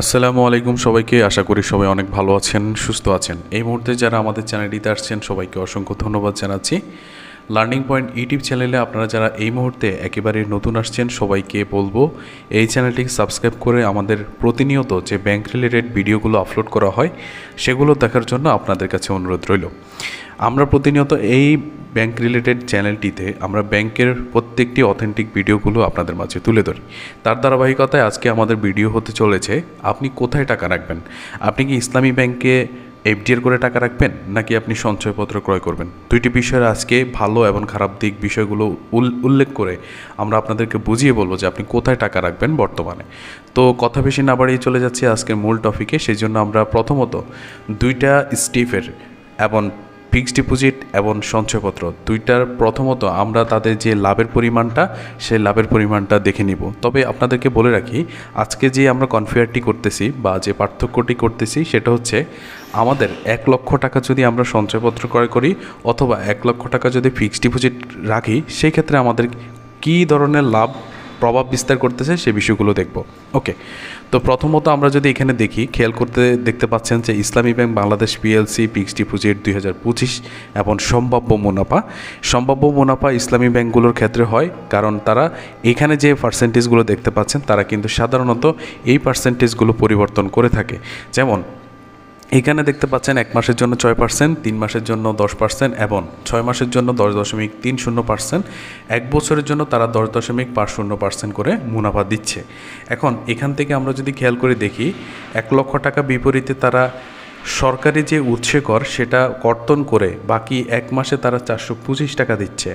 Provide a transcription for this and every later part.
আসসালামু আলাইকুম সবাইকে। আশা করি সবাই অনেক ভালো আছেন, সুস্থ আছেন। এই মুহূর্তে যারা আমাদের চ্যানেলটিতে আসছেন, সবাইকে অসংখ্য ধন্যবাদ জানাচ্ছি। লার্নিং পয়েন্ট ইউটিউব চ্যানেলে আপনারা যারা এই মুহূর্তে একেবারে নতুন আসছেন, সবাইকে বলব, এই চ্যানেলটিকে সাবস্ক্রাইব করে আমাদের প্রতিনিয়ত যে ব্যাংক রিলেটেড ভিডিওগুলো আপলোড করা হয়, সেগুলো দেখার জন্য আপনাদের কাছে অনুরোধ রইল। আমরা প্রতিনিয়ত এই ব্যাংক রিলেটেড চ্যানেলটিতে আমরা ব্যাংকের প্রত্যেকটি অথেন্টিক ভিডিওগুলো আপনাদের মাঝে তুলে ধরি। তার ধারাবাহিকতায় আজকে আমাদের ভিডিও হতে চলেছে, আপনি কোথায় টাকা রাখবেন? আপনি কি ইসলামী ব্যাংকে এফডিআর করে টাকা রাখবেন, নাকি আপনি সঞ্চয়পত্র ক্রয় করবেন? দুইটি বিষয়ের আজকে ভালো এবং খারাপ দিক বিষয়গুলো উল- উল্লেখ করে আমরা আপনাদেরকে বুঝিয়ে বলব যে আপনি কোথায় টাকা রাখবেন বর্তমানে। তো কথা বেশি না বাড়িয়ে চলে যাচ্ছি আজকের মূল টপিকে সেই জন্য আমরা প্রথমত দুইটা স্টিফের এবং ফিক্সড ডিপোজিট এবং সঞ্চয়পত্র। দুইটার প্রথমত আমরা তাদের যে লাভের পরিমাণটা, সেই লাভের পরিমাণটা দেখে নিব। তবে আপনাদেরকে বলে রাখি, আজকে যে আমরা কনফিয়ারটি করতেছি বা যে পার্থক্যটি করতেছি, সেটা হচ্ছে আমাদের এক লক্ষ টাকা যদি আমরা সঞ্চয়পত্র ক্রয় করি অথবা এক লক্ষ টাকা যদি ফিক্সড ডিপোজিট রাখি, সেই ক্ষেত্রে আমাদের কী ধরনের লাভ প্রভাব বিস্তার করতেছে, সে বিষয়গুলো দেখব। ওকে, তো প্রথমত আমরা যদি এখানে দেখি, খেয়াল করতে দেখতে পাচ্ছেন যে Islami bank Bangladesh PLC fixed deposit দুই হাজার পঁচিশ এবং সম্ভাব্য মুনাফা। সম্ভাব্য মুনাফা ইসলামী ব্যাংকগুলোর ক্ষেত্রে হয়, কারণ তারা এখানে যে পার্সেন্টেজগুলো দেখতে পাচ্ছেন, তারা কিন্তু সাধারণত এই পার্সেন্টেজগুলো পরিবর্তন করে থাকে। যেমন এখানে দেখতে পাচ্ছেন এক মাসের জন্য ছয় পার্সেন্ট, তিন মাসের জন্য দশ পার্সেন্ট এবং ছয় মাসের জন্য দশ দশমিক তিন শূন্য পার্সেন্ট। এক বছরের জন্য তারা দশ দশমিক পাঁচ শূন্য পার্সেন্ট করে মুনাফা দিচ্ছে। এখন এখান থেকে আমরা যদি খেয়াল করে দেখি, এক লক্ষ টাকা বিপরীতে তারা সরকারি যে উৎসে কর সেটা কর্তন করে বাকি এক মাসে তারা চারশো পঁচিশ টাকা দিচ্ছে।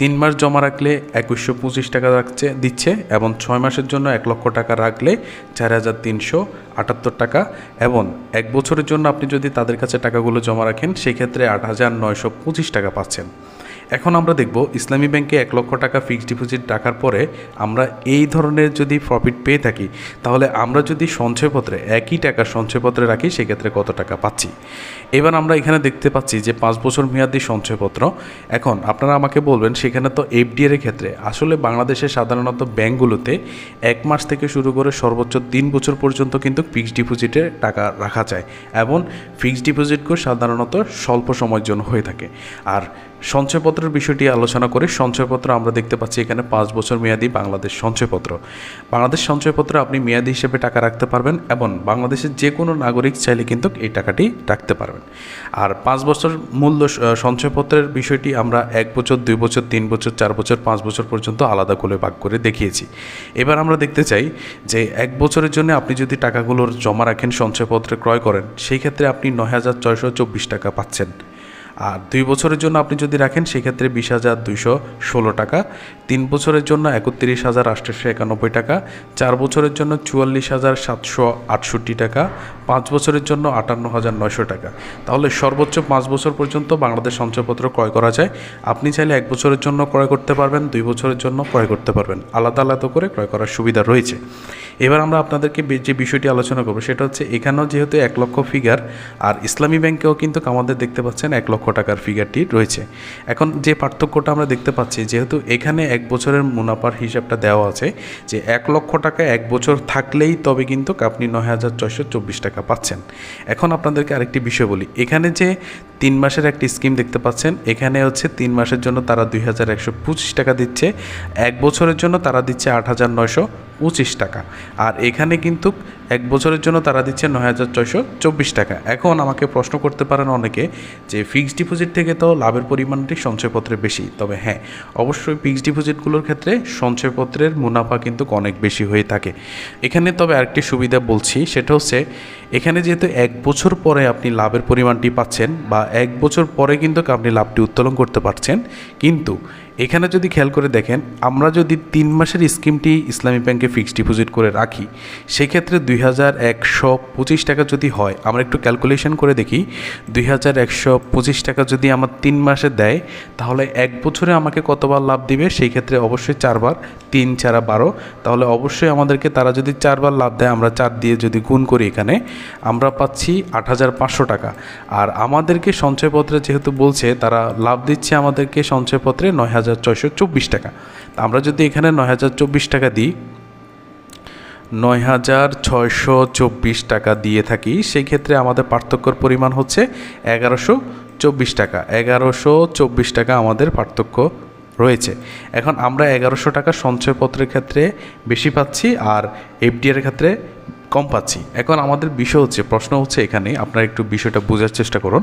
তিন মাস জমা রাখলে একুশশো পঁচিশ টাকা রাখছে, দিচ্ছে এবং ছয় মাসের জন্য এক লক্ষ টাকা রাখলে চার হাজার তিনশো আটাত্তর টাকা এবং এক বছরের জন্য আপনি যদি তাদের কাছে টাকাগুলো জমা রাখেন, সেক্ষেত্রে আট হাজার নয়শো পঁচিশ টাকা পাচ্ছেন। এখন আমরা দেখব ইসলামী ব্যাংকে এক লক্ষ টাকা ফিক্সড ডিপোজিট রাখার পরে আমরা এই ধরনের যদি প্রফিট পেয়ে থাকি, তাহলে আমরা যদি সঞ্চয়পত্রে একই টাকা সঞ্চয়পত্রে রাখি, সেক্ষেত্রে কত টাকা পাচ্ছি? এবার আমরা এখানে দেখতে পাচ্ছি যে পাঁচ বছর মেয়াদি সঞ্চয়পত্র। এখন আপনারা আমাকে বলবেন, সেখানে তো এফডিআর এর ক্ষেত্রে আসলে বাংলাদেশের সাধারণত ব্যাংকগুলোতে এক মাস থেকে শুরু করে সর্বোচ্চ তিন বছর পর্যন্ত কিন্তু ফিক্সড ডিপোজিটে টাকা রাখা যায়। এবং ফিক্সড ডিপোজিটগুলো সাধারণত স্বল্প সময়ের জন্য হয়ে থাকে। আর সঞ্চয়পত্রের বিষয়টি আলোচনা করে সঞ্চয়পত্র আমরা দেখতে পাচ্ছি এখানে পাঁচ বছর মেয়াদি বাংলাদেশ সঞ্চয়পত্র। বাংলাদেশ সঞ্চয়পত্র আপনি মেয়াদি হিসেবে টাকা রাখতে পারবেন এবং বাংলাদেশের যে কোনো নাগরিক চাইলে কিন্তু এই টাকাটি রাখতে পারবেন। আর পাঁচ বছর মূল্য সঞ্চয়পত্রের বিষয়টি আমরা এক বছর, দুই বছর, তিন বছর, চার বছর, পাঁচ বছর পর্যন্ত আলাদা করে ভাগ করে দেখিয়েছি। এবার আমরা দেখতে চাই যে এক বছরের জন্য আপনি যদি টাকাগুলোর জমা রাখেন, সঞ্চয়পত্রে ক্রয় করেন, সেই ক্ষেত্রে আপনি নয় হাজার ছয়শো চব্বিশ টাকা পাচ্ছেন। আর দুই বছরের জন্য আপনি যদি রাখেন, সেক্ষেত্রে বিশ হাজার দুইশো ষোলো টাকা। তিন বছরের জন্য একত্রিশ হাজার আটশোশো একানব্বই টাকা। চার বছরের জন্য চুয়াল্লিশ হাজার সাতশো আটষট্টি টাকা। পাঁচ বছরের জন্য আটান্ন হাজার নয়শো টাকা। তাহলে সর্বোচ্চ পাঁচ বছর পর্যন্ত বাংলাদেশ সঞ্চয়পত্র ক্রয় করা যায়। আপনি চাইলে এক বছরের জন্য ক্রয় করতে পারবেন, দুই বছরের জন্য ক্রয় করতে পারবেন। আলাদা আলাদা করে ক্রয় করার সুবিধা রয়েছে। এবার আমরা আপনাদেরকে যে বিষয়টি আলোচনা করব, সেটা হচ্ছে এখানেও যেহেতু এক লক্ষ ফিগার আর ইসলামী ব্যাংকেও কিন্তু আমাদের দেখতে পাচ্ছেন এক লক্ষ টাকার ফিগারটি রয়েছে। এখন যে পার্থক্যটা আমরা দেখতে পাচ্ছি, যেহেতু এখানে এক বছরের মুনাফার হিসাবটা দেওয়া আছে যে এক লক্ষ টাকা এক বছর থাকলেই তবে কিন্তু আপনি নয় হাজার ছয়শো চব্বিশ টাকা পাচ্ছেন। এখন আপনাদেরকে আরেকটি বিষয় বলি। এখানে যে তিন মাসের একটি স্কিম দেখতে পাচ্ছেন, এখানে হচ্ছে তিন মাসের জন্য তারা দুই হাজার একশো পঁচিশ টাকা দিচ্ছে, এক বছরের জন্য তারা দিচ্ছে আট হাজার নয়শো পঁচিশ টাকা। আর এখানে কিন্তু এক বছরের জন্য তারা দিচ্ছে নয় হাজার ছয়শো চব্বিশ টাকা। এখন আমাকে প্রশ্ন করতে পারেন অনেকে যে ফিক্সড ডিপোজিট থেকে তো লাভের পরিমাণটি সঞ্চয়পত্রে বেশি। তবে হ্যাঁ অবশ্যই ফিক্সড ডিপোজিটগুলোর ক্ষেত্রে সঞ্চয়পত্রের মুনাফা কিন্তু অনেক বেশি হয়ে থাকে। এখানে তবে আরেকটি সুবিধা বলছি, সেটা হচ্ছে এখানে যেহেতু এক বছর পরে আপনি লাভের পরিমাণটি পাচ্ছেন বা এক বছর পরে কিন্তু আপনি লাভটি উত্তোলন করতে পারছেন, কিন্তু এখানে যদি খেয়াল করে দেখেন, আমরা যদি তিন মাসের স্কিমটি ইসলামী ব্যাংকে ফিক্সড ডিপোজিট করে রাখি, সেক্ষেত্রে দুই হাজার একশো পঁচিশ টাকা যদি হয়, আমরা একটু ক্যালকুলেশন করে দেখি, দুই হাজার একশো পঁচিশ টাকা যদি আমার তিন মাসে দেয়, তাহলে এক বছরে আমাকে কতবার লাভ দিবে? সেই ক্ষেত্রে অবশ্যই চারবার, তিন ছাড়া বারো, তাহলে অবশ্যই আমাদেরকে তারা যদি চারবার লাভ দেয়, আমরা চার দিয়ে যদি গুণ করি এখানে, আমরা পাচ্ছি আট হাজার পাঁচশো টাকা। আর আমাদেরকে সঞ্চয়পত্রে যেহেতু বলছে, তারা লাভ দিচ্ছে আমাদেরকে সঞ্চয়পত্রে নয় হাজার ছয়শো চব্বিশ টাকা। আমরা যদি এখানে নয় হাজার চব্বিশ টাকা দিই নয় হাজার ছয়শো চব্বিশ টাকা দিয়ে থাকি। সেই ক্ষেত্রে আমাদের পার্থক্যর পরিমাণ হচ্ছে এগারোশো চব্বিশ টাকা। এগারোশো চব্বিশ টাকা আমাদের পার্থক্য রয়েছে। এখন আমরা এগারোশো টাকা সঞ্চয়পত্রের ক্ষেত্রে বেশি পাচ্ছি আর এফডিআর ক্ষেত্রে কম পাচ্ছি। এখন আমাদের বিষয় হচ্ছে, প্রশ্ন হচ্ছে এখানে, আপনারা একটু বিষয়টা বোঝার চেষ্টা করুন।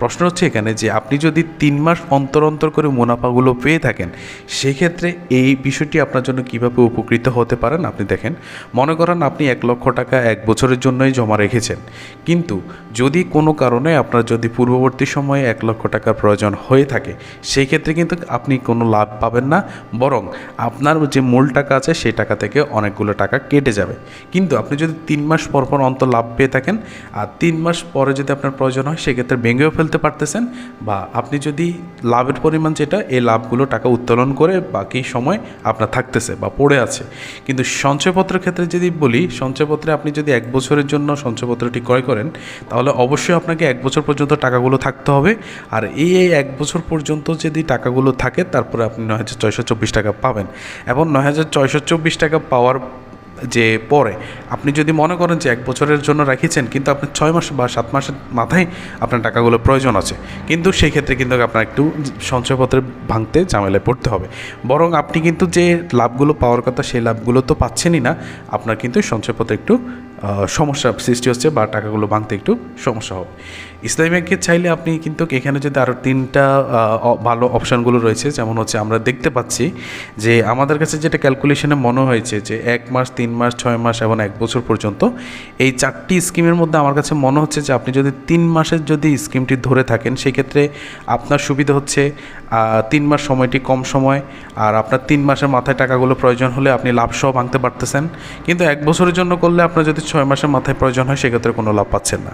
প্রশ্ন হচ্ছে এখানে যে, আপনি যদি তিন মাস অন্তর অন্তর করে মুনাফাগুলো পেয়ে থাকেন, সেক্ষেত্রে এই বিষয়টি আপনার জন্য কীভাবে উপকৃত হতে পারেন? আপনি দেখেন, মনে করেন আপনি এক লক্ষ টাকা এক বছরের জন্যই জমা রেখেছেন। কিন্তু যদি কোনো কারণে আপনার যদি পূর্ববর্তী সময়ে এক লক্ষ টাকার প্রয়োজন হয়ে থাকে সেই ক্ষেত্রে কিন্তু আপনি কোনো লাভ পাবেন না, বরং আপনার যে মূল টাকা আছে, সেই টাকা থেকে অনেকগুলো টাকা কেটে যাবে। কিন্তু আপনি যদি তিন মাস পর পর অন্তর লাভ পেয়ে থাকেন। আর তিন মাস পরে যদি আপনার প্রয়োজন হয়, সেক্ষেত্রে ভেঙেও ফেলতে পারতেছেন বা আপনি যদি লাভের পরিমাণ যেটা, এই লাভগুলো টাকা উত্তোলন করে বাকি সময় আপনার থাকতেছে বা পড়ে আছে। কিন্তু সঞ্চয়পত্রের ক্ষেত্রে যদি বলি, সঞ্চয়পত্রে আপনি যদি এক বছরের জন্য সঞ্চয়পত্রটি ক্রয় করেন, তাহলে অবশ্যই আপনাকে এক বছর পর্যন্ত টাকাগুলো থাকতে হবে। আর এই এই এক বছর পর্যন্ত যদি টাকাগুলো থাকে, তারপরে আপনি নয় হাজার চব্বিশ টাকা পাবেন। এবং নয় হাজার ছয়শো চব্বিশ টাকা পাওয়ার যে পরে, আপনি যদি মনে করেন যে এক বছরের জন্য রাখিয়েছেন কিন্তু আপনার ছয় মাস বা সাত মাসের মাথায় আপনার টাকাগুলো প্রয়োজন আছে, কিন্তু সেই ক্ষেত্রে কিন্তু আপনার একটু সঞ্চয়পত্রে ভাঙতে ঝামেলায় পড়তে হবে। বরং আপনি কিন্তু যে লাভগুলো পাওয়ার কথা, সেই লাভগুলো তো পাচ্ছেনই না, আপনার কিন্তু সঞ্চয়পত্রে একটু সমস্যা সৃষ্টি হচ্ছে বা টাকাগুলো ভাঙতে একটু সমস্যা হবে। ইসলামী ব্যাংকে চাইলে আপনি কিন্তু এখানে যদি আরও তিনটা ভালো অপশানগুলো রয়েছে, যেমন হচ্ছে আমরা দেখতে পাচ্ছি যে আমাদের কাছে যেটা ক্যালকুলেশনে মনে হয়েছে যে এক মাস, তিন মাস, ছয় মাস এবং এক বছর পর্যন্ত এই চারটি স্কিমের মধ্যে আমার কাছে মনে হচ্ছে যে আপনি যদি তিন মাসের যদি স্কিমটি ধরে থাকেন, সেক্ষেত্রে আপনার সুবিধা হচ্ছে তিন মাস সময়টি কম সময় আর আপনার তিন মাসের মাথায় টাকাগুলো প্রয়োজন হলে আপনি লাভসহ ভাঙতে পারতেছেন। কিন্তু এক বছরের জন্য করলে আপনার যদি ছয় মাসের মাথায় প্রয়োজন হয়, সেক্ষেত্রে কোনো লাভ পাচ্ছেন না।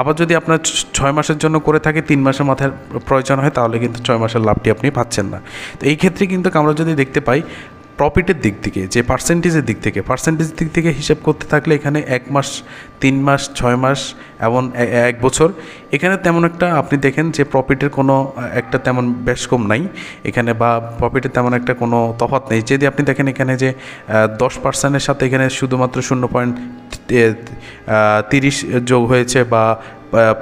আবার যদি আপনার ছয় মাসের জন্য করে থাকে, তিন মাসের মাথায় প্রয়োজন হয়, তাহলে কিন্তু ছয় মাসের লাভটি আপনি পাচ্ছেন না। তো এই ক্ষেত্রে কিন্তু আমরা যদি দেখতে পাই প্রফিটের দিক থেকে, যে পার্সেন্টেজের দিক থেকে পার্সেন্টেজ দিক থেকে হিসাব করতে থাকলে এখানে এক মাস, তিন মাস, ছয় মাস, এবং এক বছর, এখানে তেমন একটা আপনি দেখেন যে প্রফিটের কোনো একটা তেমন বেশ কম নাই। এখানে বা প্রফিটের তেমন একটা কোনো তফাৎ নেই। যদি আপনি দেখেন এখানে যে দশ পার্সেন্টের সাথে এখানে শুধুমাত্র শূন্য পয়েন্ট তিরিশ যোগ হয়েছে বা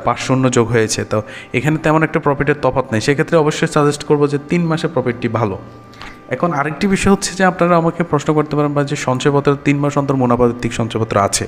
পাঁচ শূন্য যোগ হয়েছে, তো এখানে তেমন একটা প্রফিটের তফাৎ নেই। সেক্ষেত্রে অবশ্যই সাজেস্ট করব যে তিন মাসের প্রফিটটি ভালো। এখন আরেকটি বিষয় হচ্ছে যে আপনারা আমাকে প্রশ্ন করতে পারেন বা যে সঞ্চয়পত্র তিন মাস অন্তর মুনাফাভিত্তিক সঞ্চয়পত্র আছে।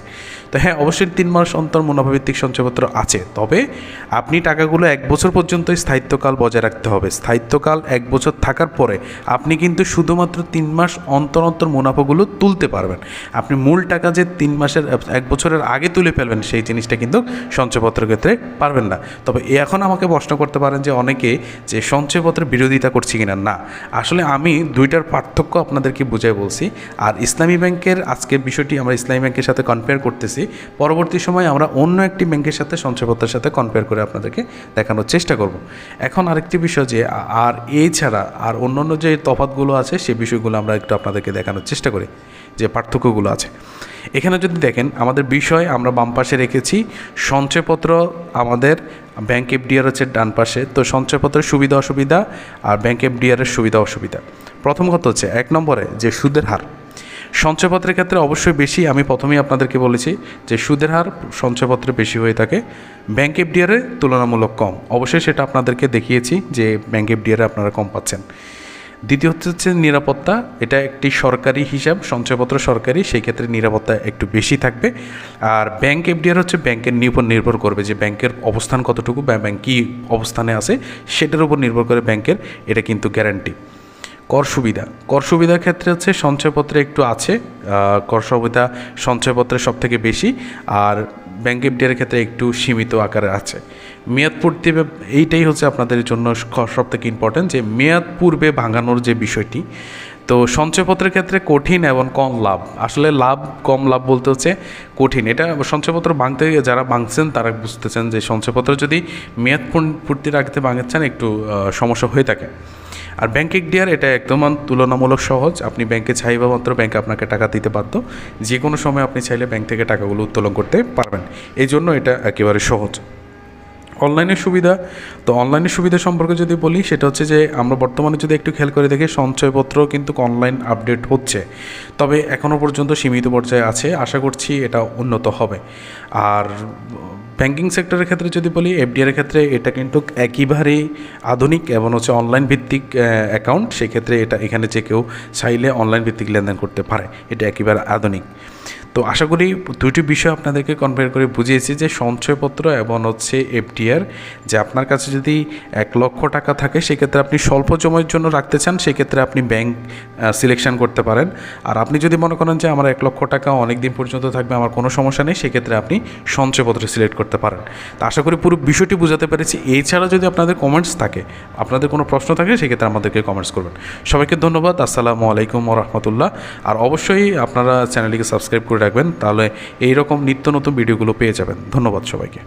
তো হ্যাঁ অবশ্যই তিন মাস অন্তর মুনাফাভিত্তিক সঞ্চয়পত্র আছে। তবে আপনি টাকাগুলো এক বছর পর্যন্তই স্থায়িত্বকাল বজায় রাখতে হবে। স্থায়িত্বকাল এক বছর থাকার পরে আপনি কিন্তু শুধুমাত্র তিন মাস অন্তর অন্তর মুনাফাগুলো তুলতে পারবেন। আপনি মূল টাকা যে তিন মাসের, এক বছরের আগে তুলে ফেলবেন সেই জিনিসটা কিন্তু সঞ্চয়পত্রের ক্ষেত্রে পারবেন না। তবে এখন আমাকে প্রশ্ন করতে পারেন যে অনেকে যে সঞ্চয়পত্রের বিরোধিতা করছি কিনা? না। আসলে আমি দুইটার পার্থক্য আপনাদেরকে বুঝাই বলছি। আর ইসলামী ব্যাংকের আজকের বিষয়টি আমরা ইসলামী ব্যাংকের সাথে কম্পেয়ার করতেছি। পরবর্তী সময় আমরা অন্য একটি ব্যাংকের সাথে সঞ্চয়পত্রের সাথে কম্পেয়ার করে আপনাদেরকে দেখানোর চেষ্টা করব। এখন আরেকটি বিষয় যে, আর এছাড়া আর অন্যান্য যে তফাতগুলো আছে, সে বিষয়গুলো আমরা একটু আপনাদেরকে দেখানোর চেষ্টা করি, যে পার্থক্যগুলো আছে। এখানে যদি দেখেন, আমাদের বিষয় আমরা বাম পাশে রেখেছি, সঞ্চয়পত্র আমাদের ব্যাংক এফডিআর হচ্ছে ডান পাশে। তো সঞ্চয়পত্রের সুবিধা অসুবিধা আর ব্যাংক এফডিআরের সুবিধা অসুবিধা প্রথম কথা হচ্ছে এক নম্বরে যে সুদের হার। সঞ্চয়পত্রের ক্ষেত্রে অবশ্যই বেশি, আমি প্রথমেই আপনাদেরকে বলেছি যে সুদের হার সঞ্চয়পত্রে বেশি হয়ে থাকে। ব্যাংক এফডিআরে তুলনামূলক কম। অবশ্যই সেটা আপনাদেরকে দেখিয়েছি যে ব্যাংক এফডিআরে আপনারা কম পাচ্ছেন। দ্বিতীয় হচ্ছে হচ্ছে নিরাপত্তা। এটা একটি সরকারি হিসাব, সঞ্চয়পত্র সরকারি, সেই ক্ষেত্রে নিরাপত্তা একটু বেশি থাকবে। আর ব্যাংক এফডিআর হচ্ছে ব্যাংকের উপর নির্ভর করবে যে ব্যাংকের অবস্থান কতটুকু বা ব্যাংক কী অবস্থানে আছে, সেটার উপর নির্ভর করে ব্যাংকের, এটা কিন্তু গ্যারান্টি কর সুবিধা। কর সুবিধার ক্ষেত্রে হচ্ছে সঞ্চয়পত্রে একটু আছে কর সুবিধা সঞ্চয়পত্রে সব থেকে বেশি, আর ব্যাংক এফডিআর ক্ষেত্রে একটু সীমিত আকারে আছে। মেয়াদ পূর্তি এইটাই হচ্ছে আপনাদের জন্য সব থেকে ইম্পর্টেন্ট যে মেয়াদ পূর্বে ভাঙানোর যে বিষয়টি। তো সঞ্চয়পত্রের ক্ষেত্রে কঠিন এবং কম লাভ। আসলে লাভ, কম লাভ বলতে হচ্ছে কঠিন। এটা সঞ্চয়পত্র ভাঙতে যারা ভাঙছেন, তারা বুঝতেছেন যে সঞ্চয়পত্র যদি মেয়াদ পূর্ণ- রাখতে ভাঙাচ্ছেন একটু সমস্যা হয়ে থাকে। আর ব্যাংক এফডিআর এটা একদম তুলনামূলক সহজ। আপনি ব্যাংকে চাইবা মাত্র ব্যাংক আপনাকে টাকা দিতে বাধ্য। যে কোনো সময় আপনি চাইলে ব্যাংক থেকে টাকাগুলো উত্তোলন করতে পারবেন। এই জন্য এটা একেবারে সহজ। অনলাইনের সুবিধা, তো অনলাইনের সুবিধা সম্পর্কে যদি বলি, সেটা হচ্ছে যে আমরা বর্তমানে যদি একটু খেয়াল করে দেখি, সঞ্চয়পত্র কিন্তু অনলাইন আপডেট হচ্ছে। তবে এখনও পর্যন্ত সীমিত পর্যায়ে আছে। আশা করছি এটা উন্নত হবে। আর ব্যাংকিং সেক্টরের ক্ষেত্রে যদি বলি, এফডিআর ক্ষেত্রে এটা কিন্তু একইবারেই আধুনিক এবং হচ্ছে অনলাইন ভিত্তিক অ্যাকাউন্ট সেক্ষেত্রে এটা এখানে যে কেউ চাইলে অনলাইন ভিত্তিক লেনদেন করতে পারে। এটা একেবারে আধুনিক। তো আশা করি দুইটি বিষয় আপনাদেরকে কনভেয়ার করে বুঝিয়েছি, যে সঞ্চয়পত্র এবং হচ্ছে এফডিআর যে আপনার কাছে যদি এক লক্ষ টাকা থাকে, সেক্ষেত্রে আপনি স্বল্প সময়ের জন্য রাখতে চান, সেক্ষেত্রে আপনি ব্যাংক সিলেকশন করতে পারেন। আর আপনি যদি মনে করেন যে আমার এক লক্ষ টাকা অনেক দিন পর্যন্ত থাকবে, আমার কোনো সমস্যা নেই, সেক্ষেত্রে আপনি সঞ্চয়পত্র সিলেক্ট করতে পারেন। তো আশা করি পুরো বিষয়টি বোঝাতে পেরেছি। এছাড়া যদি আপনাদের কমেন্টস থাকে, আপনাদের কোনো প্রশ্ন থাকে, সেক্ষেত্রে আমাদেরকে কমেন্টস করবেন। সবাইকে ধন্যবাদ। আসসালামু আলাইকুম রহমতুল্লাহ। আর অবশ্যই আপনারা চ্যানেলটিকে সাবস্ক্রাইব করে রাখবেন তাহলে এইরকম নিত্য নতুন ভিডিওগুলো পেয়ে যাবেন। ধন্যবাদ সবাইকে।